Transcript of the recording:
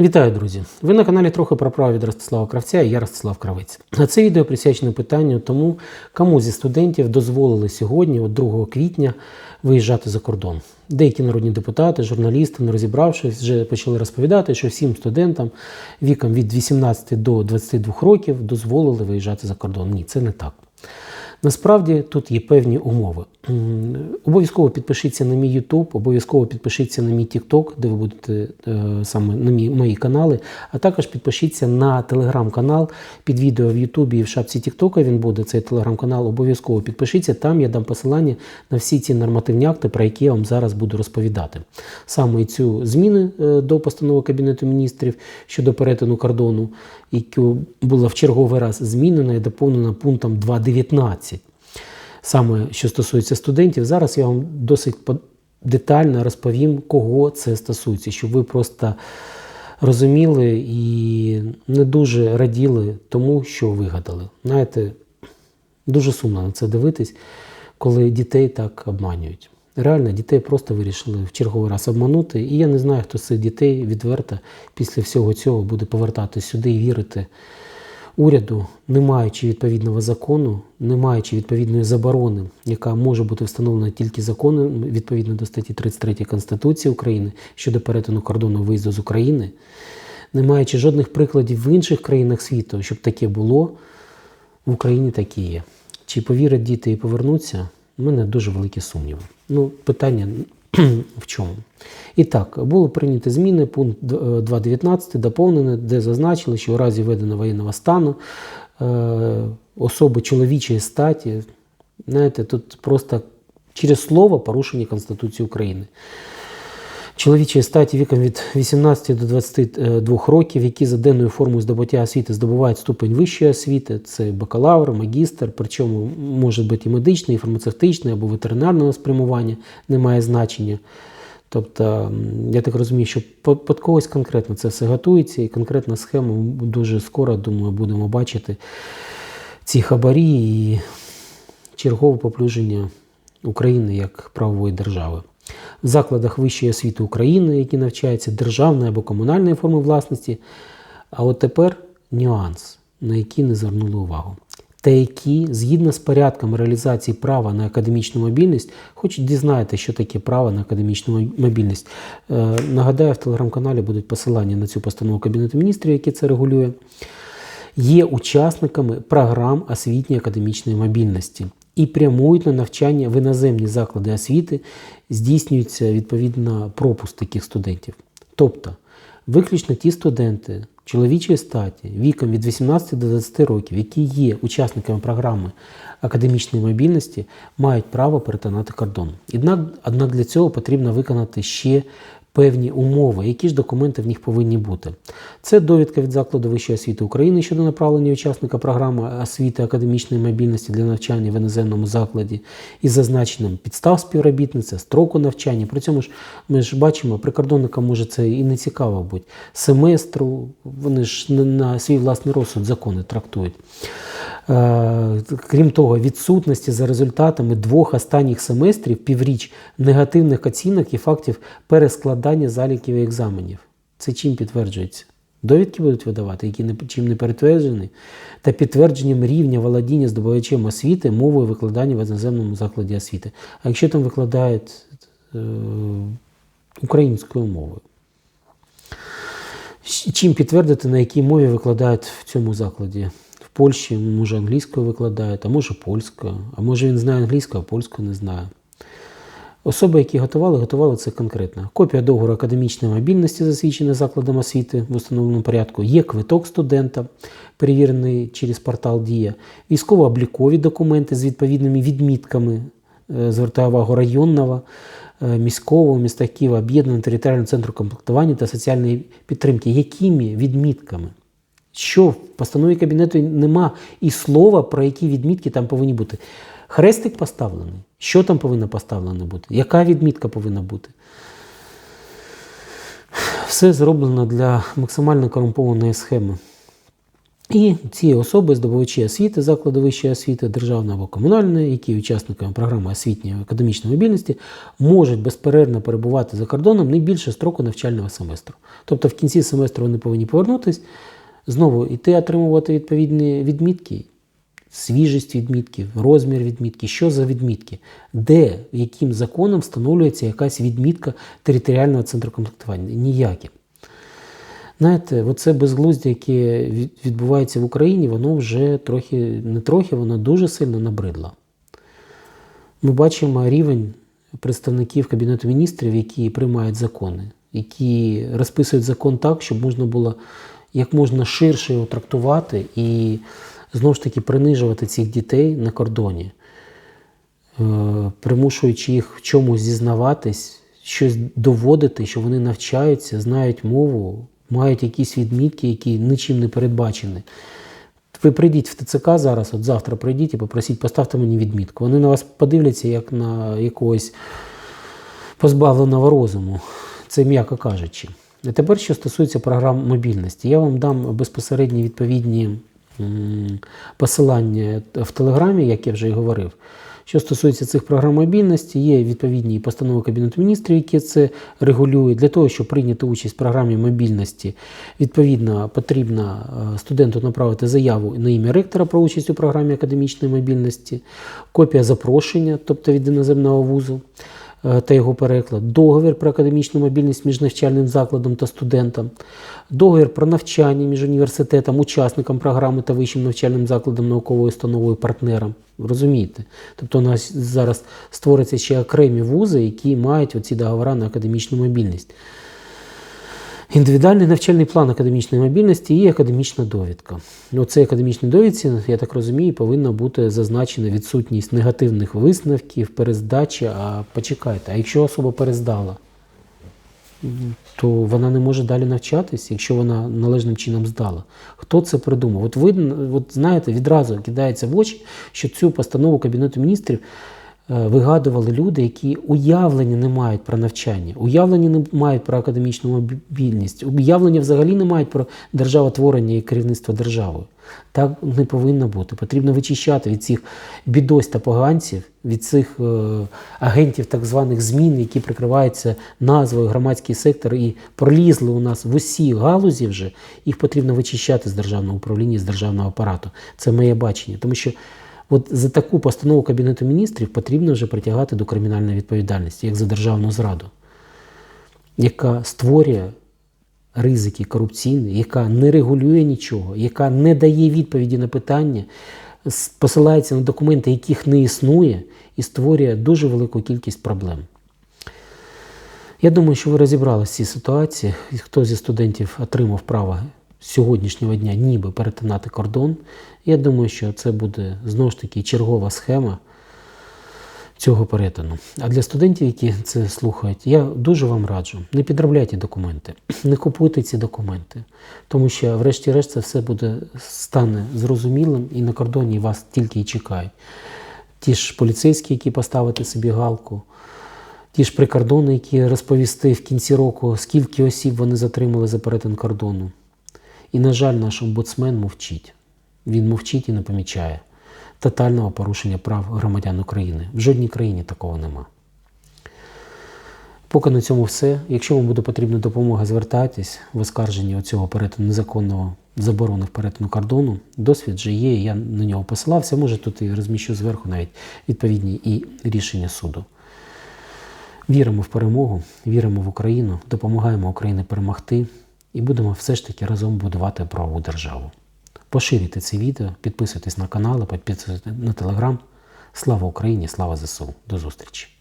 Вітаю, друзі! Ви на каналі трохи про право від Ростислава Кравця і я Ростислав Кравець. А це відео присвячено питанню тому, кому зі студентів дозволили сьогодні, от 2 квітня, виїжджати за кордон. Деякі народні депутати, журналісти, не розібравшись, вже почали розповідати, що всім студентам віком від 18 до 22 років дозволили виїжджати за кордон. Ні, це не так. Насправді тут є певні умови. Обов'язково підпишіться на мій YouTube, обов'язково підпишіться на мій TikTok, де ви будете е, саме на мій, мої канали, а також підпишіться на телеграм-канал під відео в YouTube і в шапці TikTok він буде цей телеграм-канал. Обов'язково підпишіться. Там я дам посилання на всі ці нормативні акти, про які я вам зараз буду розповідати. Саме цю зміни е, до постанови Кабінету міністрів щодо перетину кордону, яку була в черговий раз змінена і доповнена пунктом 2.19 саме що стосується студентів, зараз я вам досить детально розповім, кого це стосується, щоб ви просто розуміли і не дуже раділи тому, що вигадали. Знаєте, дуже сумно на це дивитись, коли дітей так обманюють. Реально, дітей просто вирішили в черговий раз обманути. І я не знаю, хто цих дітей відверто після всього цього буде повертатись сюди і вірити уряду, не маючи відповідного закону, не маючи відповідної заборони, яка може бути встановлена тільки законом відповідно до статті 33 Конституції України щодо перетину кордону виїзду з України, не маючи жодних прикладів в інших країнах світу, щоб таке було, в Україні таке є. Чи повірять діти і повернуться? У мене дуже великі сумніви. Ну, питання в чому? І так, було прийняті зміни, пункт е, 2.19 доповнений, де зазначили, що у разі введення воєнного стану е, особи чоловічої статі, знаєте, тут просто через слово порушення Конституції України. Чоловічої статі віком від 18 до 22 років, які за денною формою здобуття освіти здобувають ступень вищої освіти, це бакалавр, магістр, причому може бути і медичний, і фармацевтичний або ветеринарного спрямування, не має значення. Тобто, я так розумію, що під когось конкретно це все готується, і конкретна схема дуже скоро, думаю, будемо бачити ці хабарі і чергове поплюження України як правової держави. В закладах вищої освіти України, які навчаються державної або комунальної форми власності. А от тепер нюанс, на який не звернули увагу. Та які, згідно з порядком реалізації права на академічну мобільність, хоч дізнаєте, що таке право на академічну мобільність. Е, нагадаю, в телеграм-каналі будуть посилання на цю постанову Кабінету міністрів, який це регулює є учасниками програм освітньої академічної мобільності і прямують на навчання в іноземні заклади освіти, здійснюється відповідно пропуск таких студентів. Тобто, виключно ті студенти чоловічої статі віком від 18 до 20 років, які є учасниками програми академічної мобільності, мають право перетинати кордон. Однак, для цього потрібно виконати ще певні умови, які ж документи в них повинні бути. Це довідка від закладу вищої освіти України щодо направлення учасника програми освіти академічної мобільності для навчання в іноземному закладі із зазначенням підстав співробітництва, строку навчання. При цьому ж ми ж бачимо, прикордонникам може це і не цікаво бути. Семестру, вони ж на свій власний розсуд закони трактують. Е, Крім того, відсутності за результатами двох останніх семестрів півріч негативних оцінок і фактів перескладання заліків і екзаменів. Це чим підтверджується? Довідки будуть видавати, які не, чим не перетверджені, та підтвердженням рівня володіння здобувачем освіти мовою викладання в іноземному закладі освіти. А якщо там викладають е, українською мовою? Чим підтвердити, на якій мові викладають в цьому закладі? Польщі, може, англійською викладають, а може польською, а може він знає англійську, а польську не знає. Особи, які готували, готували це конкретно. Копія договору академічної мобільності, засвідчена закладом освіти в установленому порядку, є квиток студента, перевірений через портал Дія, військово-облікові документи з відповідними відмітками, е, звертаю увагу районного, е, міського в містах Києва, об'єднаного територіального центру комплектування та соціальної підтримки. Якими відмітками? Що в постанові кабінету нема і слова, про які відмітки там повинні бути. Хрестик поставлений. Що там повинно поставлено бути? Яка відмітка повинна бути? Все зроблено для максимально корумпованої схеми. І ці особи, здобувачі освіти, закладу вищої освіти, державної або комунальної, які учасниками програми освітньої академічної мобільності, можуть безперервно перебувати за кордоном не більше строку навчального семестру. Тобто в кінці семестру вони повинні повернутися, знову йти отримувати відповідні відмітки, свіжість відмітків, розмір відмітки, що за відмітки, де, яким законом встановлюється якась відмітка територіального центру комплектування. Ніякі. Знаєте, оце безглуздя, яке відбувається в Україні, воно вже трохи, не трохи, воно дуже сильно набридло. Ми бачимо рівень представників Кабінету міністрів, які приймають закони, які розписують закон так, щоб можна було як можна ширше його трактувати і знову ж таки принижувати цих дітей на кордоні, е, примушуючи їх в чомусь зізнаватись, щось доводити, що вони навчаються, знають мову, мають якісь відмітки, які нічим не передбачені. Ви прийдіть в ТЦК зараз, от завтра прийдіть і попросіть, поставте мені відмітку. Вони на вас подивляться як на якогось позбавленого розуму. Це м'яко кажучи. Тепер, що стосується програм мобільності, я вам дам безпосередні відповідні посилання в Телеграмі, як я вже і говорив. Що стосується цих програм мобільності, є відповідні постанови Кабінету міністрів, які це регулюють. Для того, щоб прийняти участь в програмі мобільності, відповідно потрібно е, студенту направити заяву на ім'я ректора про участь у програмі академічної мобільності, копія запрошення, тобто від іноземного вузу та його переклад, договір про академічну мобільність між навчальним закладом та студентом, договір про навчання між університетом, учасником програми та вищим навчальним закладом, науковою установою, партнером. Розумієте? Тобто у нас зараз створюються ще окремі вузи, які мають оці договори на академічну мобільність. Індивідуальний навчальний план академічної мобільності і академічна довідка. У цій академічній довідці, я так розумію, повинна бути зазначена відсутність негативних висновків, перездачі. А почекайте, а якщо особа перездала, то вона не може далі навчатись, якщо вона належним чином здала. Хто це придумав? От ви от знаєте, відразу кидається в очі, що цю постанову Кабінету міністрів вигадували люди, які уявлення не мають про навчання, уявлення не мають про академічну мобільність, уявлення взагалі не мають про державотворення і керівництво державою. Так не повинно бути. Потрібно вичищати від цих бідось та поганців, від цих е, агентів так званих змін, які прикриваються назвою громадський сектор і пролізли у нас в усі галузі вже. Їх потрібно вичищати з державного управління, з державного апарату. Це моє бачення. Тому що от за таку постанову Кабінету міністрів потрібно вже притягати до кримінальної відповідальності, як за державну зраду, яка створює ризики корупційні, яка не регулює нічого, яка не дає відповіді на питання, посилається на документи, яких не існує, і створює дуже велику кількість проблем. Я думаю, що ви розібралися в цій ситуації. Хто зі студентів отримав право з сьогоднішнього дня ніби перетинати кордон. Я думаю, що це буде знову ж таки чергова схема цього перетину. А для студентів, які це слухають, я дуже вам раджу, не підробляйте документи, не купуйте ці документи, тому що, врешті-решт, це все буде стане зрозумілим і на кордоні вас тільки і чекають. Ті ж поліцейські, які поставити собі галку, ті ж прикордони, які розповісти в кінці року, скільки осіб вони затримали за перетин кордону. І, на жаль, наш омбудсмен мовчить. Він мовчить і не помічає тотального порушення прав громадян України. В жодній країні такого нема. Поки на цьому все. Якщо вам буде потрібна допомога, звертайтесь в оскарженні оцього перетину незаконного заборони в перетину кордону. Досвід вже є, я на нього посилався. Може тут і розміщу зверху навіть відповідні і рішення суду. Віримо в перемогу, віримо в Україну, допомагаємо Україні перемогти і будемо все ж таки разом будувати правову державу. Поширюйте це відео, підписуйтесь на канал, підписуйтесь на телеграм. Слава Україні, слава ЗСУ. До зустрічі!